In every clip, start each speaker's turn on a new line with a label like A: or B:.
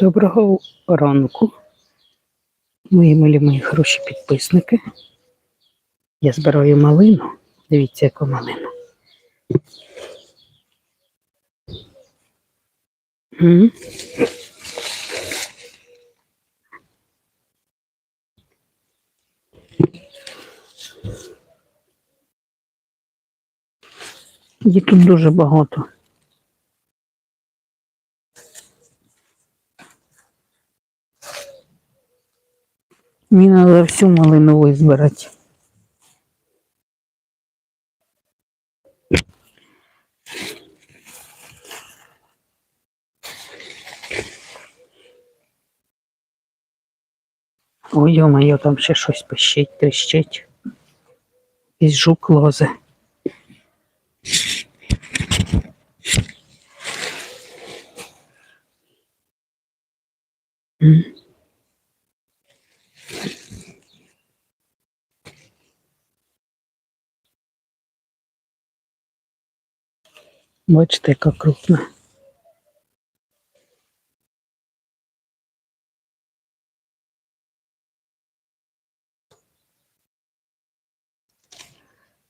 A: Доброго ранку, мої милі мої хороші підписники. Я збираю малину. Дивіться, яку малину. Її тут дуже багато. Мені треба всю малину визбирати. Ой, йо-моє, там ще щось пищить, тріщить. Якийсь жук лозе. М. Бачите, яка крупна.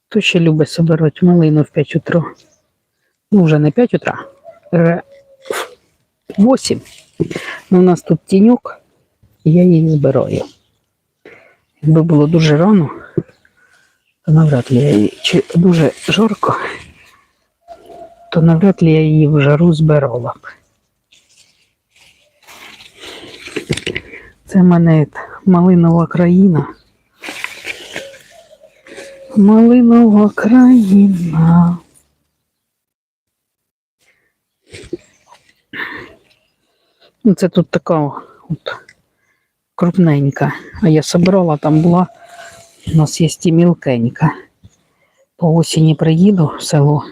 A: Хто ще любить собирати малину в 5 утра? Ну, вже не 5 утра, вже 8. Ну, у нас тут тіньок, і я її збираю. Якби було дуже рано, то навряд ли я її, чи дуже жарко, то навряд ли я її в жару збирала б. Це в мене малинова країна. Малинова країна. Ну, Це тут така от крупненька. А я собирала, там була, у нас є і мілкенька. По осені приїду в село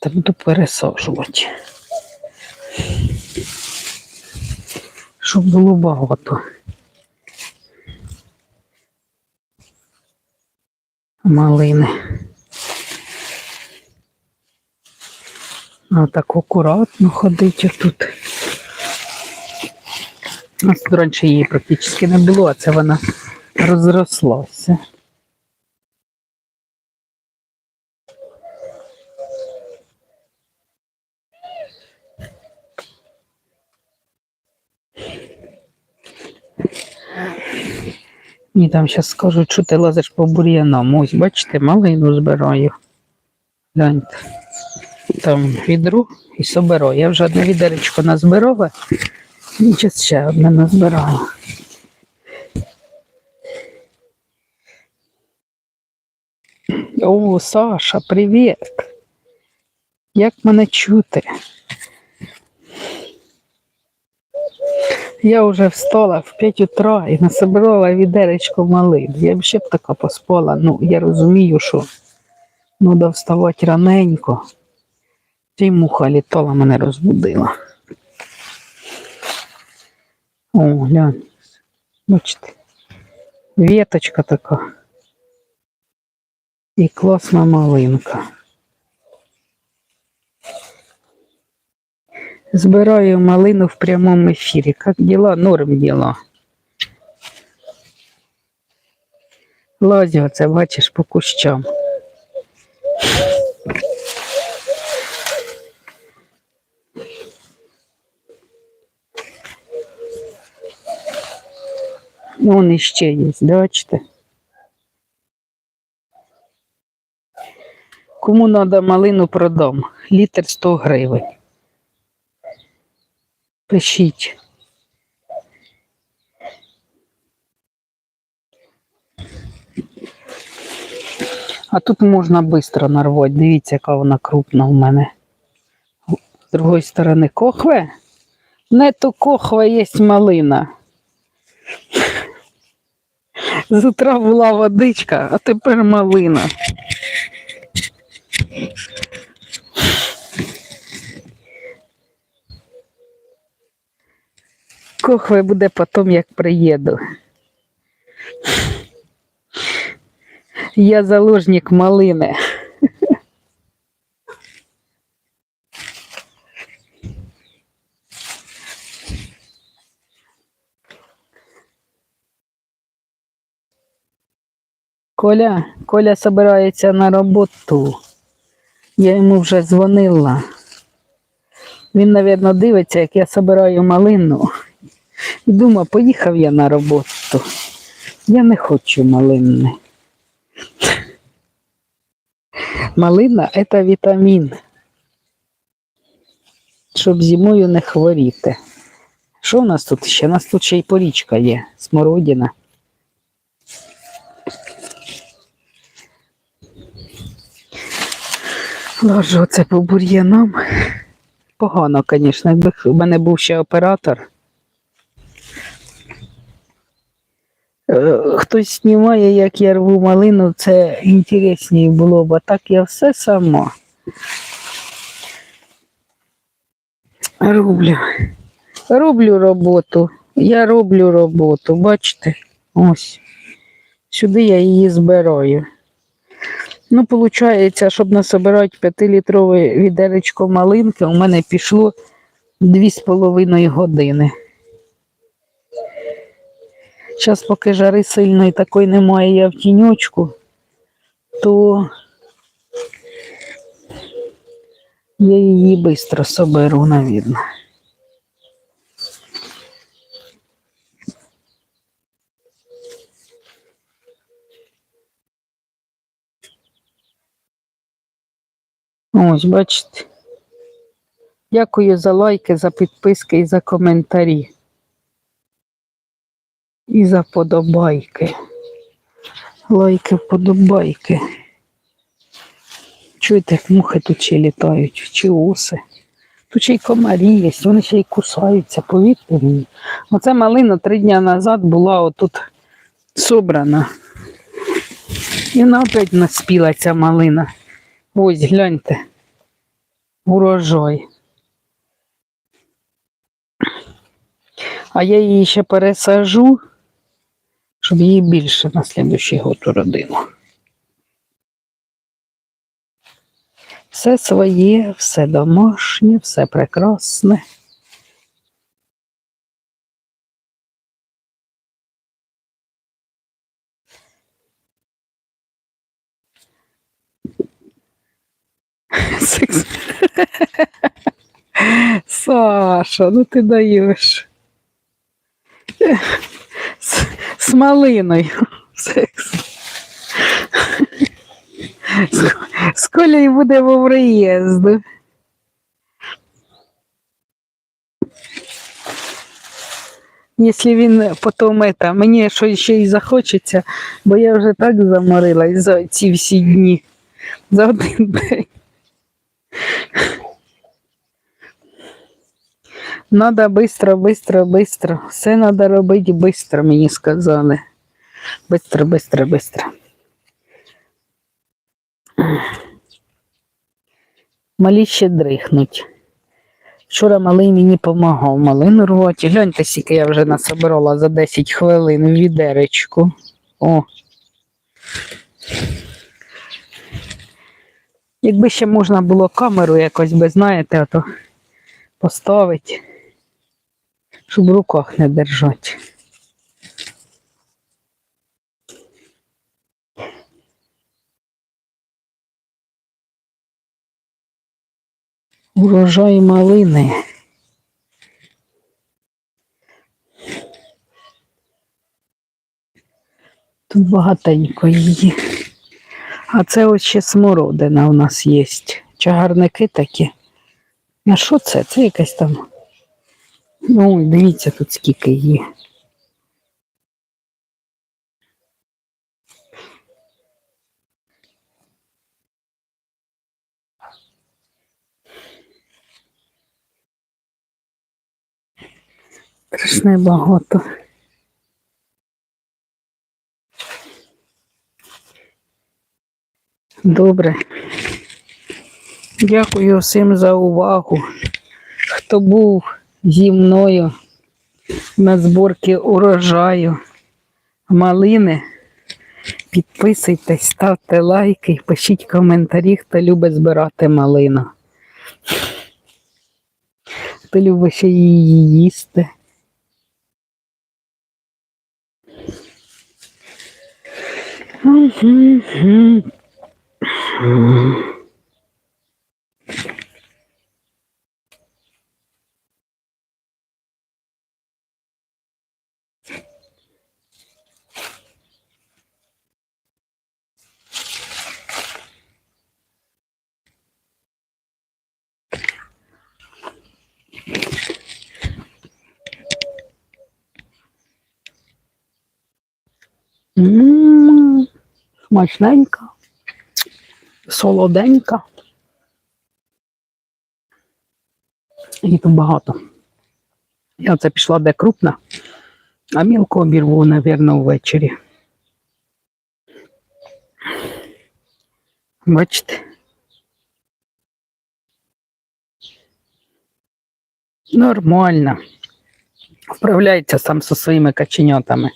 A: та буду пересаджувати. Щоб було багато. Малини. А так акуратно ходить отут. У нас тут раніше її практично не було, а це вона розрослася. Мені там зараз скажуть, що ти лазиш по бур'янам. Ось, бачите, малину збираю. Гляньте. Там відру і соберу. Я вже одне відеречко назбирала. І зараз ще одне назбираю. О, Саша, привіт! Як мене чути? Я вже встала в 5 утра і насобирала відеречко малин. Я б ще б така поспала. Ну, я розумію, що треба вставати раненько. Та й муха літала, мене розбудила. О, глянь. Бачите. Віточка така. І класна малинка. Збираю малину в прямому ефірі. Как дела? Норм дела. Лазю оце, бачиш, по кущам. Вон іще є, бачите? Кому треба малину продам? Літр 100 гривень. Пишіть. А тут можна швидко нарвати. Дивіться, яка вона крупна у мене. З другої сторони кохве. Не то кохве є малина. З утра була водичка, а тепер малина. Кохве буде потім, як приїду. Я заложник малини. Коля, Коля збирається на роботу. Я йому вже дзвонила. Він, мабуть, дивиться, як я збираю малину. І думав, поїхав я на роботу. Я не хочу малини. Малина це вітамін. Щоб зимою не хворіти. Що в нас тут ще? У нас тут ще й порічка є, смородина. Ложу це по бур'янам. Погано, звісно, якби в мене був ще оператор. Хтось знімає, як я рву малину, це інтересніше було б, а так я все сама. Роблю. Роблю роботу. Я роблю роботу, бачите? Ось. Сюди я її збираю. Ну, виходить, щоб насобирати 5-літрове відеречко малинки, у мене пішло 2,5 години. Зараз, поки жари сильної такої немає, я в тіньочку, то я її швидко соберу, навірно. Ось, бачите. Дякую за лайки, за підписки і за коментарі. І за подобайки. Лайки, вподобайки. Чуєте, як мухи тут ще літають, чи оси. Тут ще й комарі є, вони ще й кусаються, повірте мені. Оце малина три дні назад була отут собрана. І вона опять наспіла ця малина. Ось, гляньте. Урожай. А я її ще пересажу, щоб її більше на слідуючий год у родину. Все своє, все домашнє, все прекрасне. Саша, ну ти даєш. З, з малиною. Секс. З, з Колею буде в приїзду. Якщо він потім это, мені що ще й захочеться, бо я вже так заморилась за ці всі дні. За один день. Надо быстро, быстро, быстро. Все надо робити быстро, мені сказали. Быстро, быстро, быстро. Малі ще дрихнуть. Вчора малий мені допомагав малину рвати. Гляньте, скільки я вже насобирала за 10 хвилин в відеречку. О. Якби ще можна було камеру якось би, знаєте, ото поставити, щоб в руках не держати. Урожай малини. Тут багатенько її. А це ось ще смородина у нас є. Чагарники такі. А що це? Це якась там. Ну, дивіться тут скільки її. Страшне багато. Добре. Дякую всім за увагу. Хто був зі мною на зборці урожаю малини. Підписуйтесь, ставте лайки, пишіть коментарі, хто любить збирати малину. Хто любить ще її їсти. М, Смачненька, солоденька. І тут багато. Я це пішла де крупна, а мілко обірву, напевно, ввечері. Бачите? Нормально. Вправляється сам зі своїми каченятами.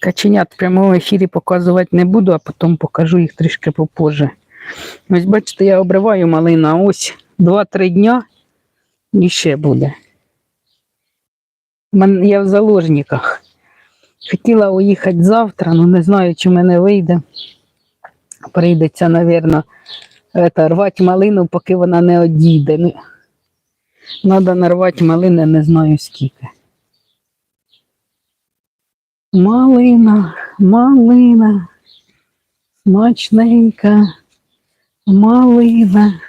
A: Каченят в прямому ефірі показувати не буду, а потім покажу їх трішки попозже. Ось бачите, я обриваю малину, ось 2-3 дня і ще буде. Я в заложниках. Хотіла уїхати завтра, але не знаю, чи мене вийде. Прийдеться, мабуть, рвати малину, поки вона не одійде. Ну, Треба нарвати малини, не знаю скільки. Малина, малина, смачненька, малина.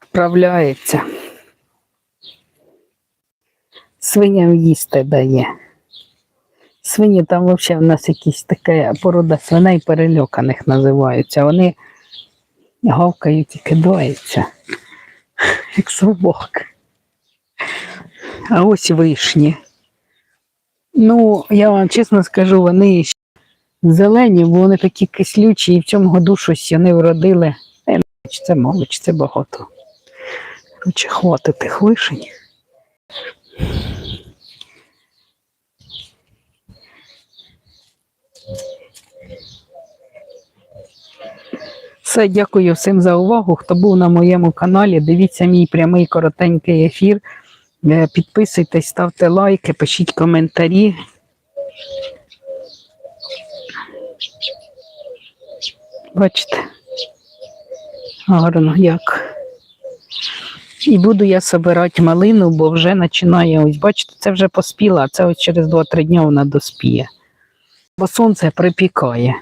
A: Вправляється. Свиням їсти дає. Свині там взагалі в нас якісь така порода свиней перельоканих називаються. Вони гавкають і кидаються, як собак. А ось вишні. Ну, я вам чесно скажу, вони ще зелені, бо вони такі кислючі, і в цьому году щось вони вродили. Це мало, чи це багато. Короче, хватить тих вишень. Все, дякую всім за увагу. Хто був на моєму каналі, дивіться мій прямий коротенький ефір. Е, Підписуйтесь, ставте лайки, пишіть коментарі. Бачите, гарно як. І буду я собирати малину, бо вже починає, ось бачите, це вже поспіла, а це ось через 2-3 дні вона доспіє. Бо сонце припікає.